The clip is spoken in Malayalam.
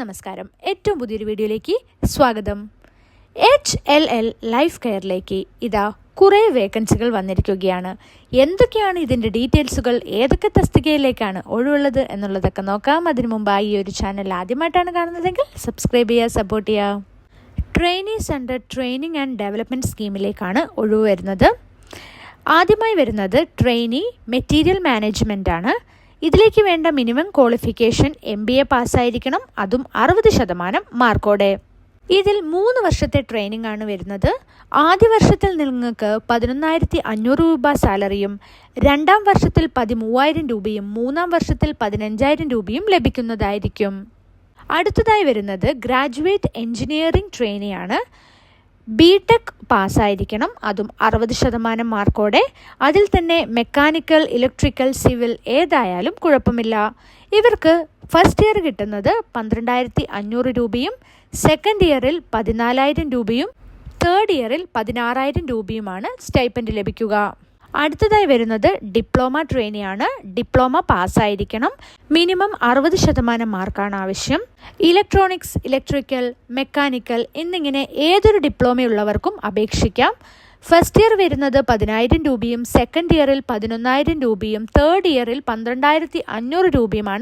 നമസ്കാരം. ഏറ്റവും പുതിയൊരു വീഡിയോയിലേക്ക് സ്വാഗതം. എച്ച് എൽ എൽ ലൈഫ് കെയറിലേക്ക് ഇതാ കുറേ വേക്കൻസികൾ വന്നിരിക്കുകയാണ്. എന്തൊക്കെയാണ് ഇതിന്റെ ഡീറ്റെയിൽസുകൾ ഏതൊക്കെ തസ്തികയിലേക്കാണ് ഒഴിവുള്ളത് എന്നുള്ളതൊക്കെ നോക്കാം. അതിനു മുമ്പായി ഈ ഒരു ചാനൽ ആദ്യമായിട്ടാണ് കാണുന്നതെങ്കിൽ സബ്സ്ക്രൈബ് ചെയ്യുക സപ്പോർട്ട് ചെയ്യുക. Trainees under training and development സ്കീമിലേക്കാണ് ഒഴിവ് വരുന്നത്. ആദ്യമായി വരുന്നത് ട്രെയിനി മെറ്റീരിയൽ മാനേജ്മെന്റ് ആണ്. ഇതിലേക്ക് വേണ്ട minimum qualification M B A പാസ്സായിരിക്കണം. അതും അറുപത് ശതമാനം മാർക്കോടെ. ഇതിൽ മൂന്ന് വർഷത്തെ ട്രെയിനിങ് ആണ് വരുന്നത്. ആദ്യ വർഷത്തിൽ നിങ്ങൾക്ക് പതിനൊന്നായിരത്തി അഞ്ഞൂറ് രൂപ സാലറിയും രണ്ടാം വർഷത്തിൽ പതിമൂവായിരം രൂപയും മൂന്നാം വർഷത്തിൽ പതിനഞ്ചായിരം രൂപയും ലഭിക്കുന്നതായിരിക്കും. അടുത്തതായി വരുന്നത് ഗ്രാജുവേറ്റ് എഞ്ചിനീയറിംഗ് ട്രെയിനിയാണ് ബി ടെക് പാസ്സായിരിക്കണം. അതും അറുപത് ശതമാനം മാർക്കോടെ. അതിൽ തന്നെ മെക്കാനിക്കൽ ഇലക്ട്രിക്കൽ സിവിൽ ഏതായാലും കുഴപ്പമില്ല. ഇവർക്ക് ഫസ്റ്റ് ഇയർ കിട്ടുന്നത് പന്ത്രണ്ടായിരത്തി അഞ്ഞൂറ് രൂപയും സെക്കൻഡ് ഇയറിൽ പതിനാലായിരം രൂപയും തേർഡ് ഇയറിൽ പതിനാറായിരം രൂപയുമാണ് സ്റ്റൈപ്പൻഡ് ലഭിക്കുക. അടുത്തതായി വരുന്നത് ഡിപ്ലോമ ട്രെയിനിയാണ്. ഡിപ്ലോമ പാസ്സായിരിക്കണം. മിനിമം അറുപത് ശതമാനം മാർക്കാണ് ആവശ്യം. ഇലക്ട്രോണിക്സ് ഇലക്ട്രിക്കൽ മെക്കാനിക്കൽ എന്നിങ്ങനെ ഏതൊരു ഡിപ്ലോമയുള്ളവർക്കും അപേക്ഷിക്കാം. ഫസ്റ്റ് ഇയർ വരുന്നത് പതിനായിരം രൂപയും സെക്കൻഡ് ഇയറിൽ പതിനൊന്നായിരം രൂപയും തേർഡ് ഇയറിൽ പന്ത്രണ്ടായിരത്തി അഞ്ഞൂറ് രൂപയുമാണ്.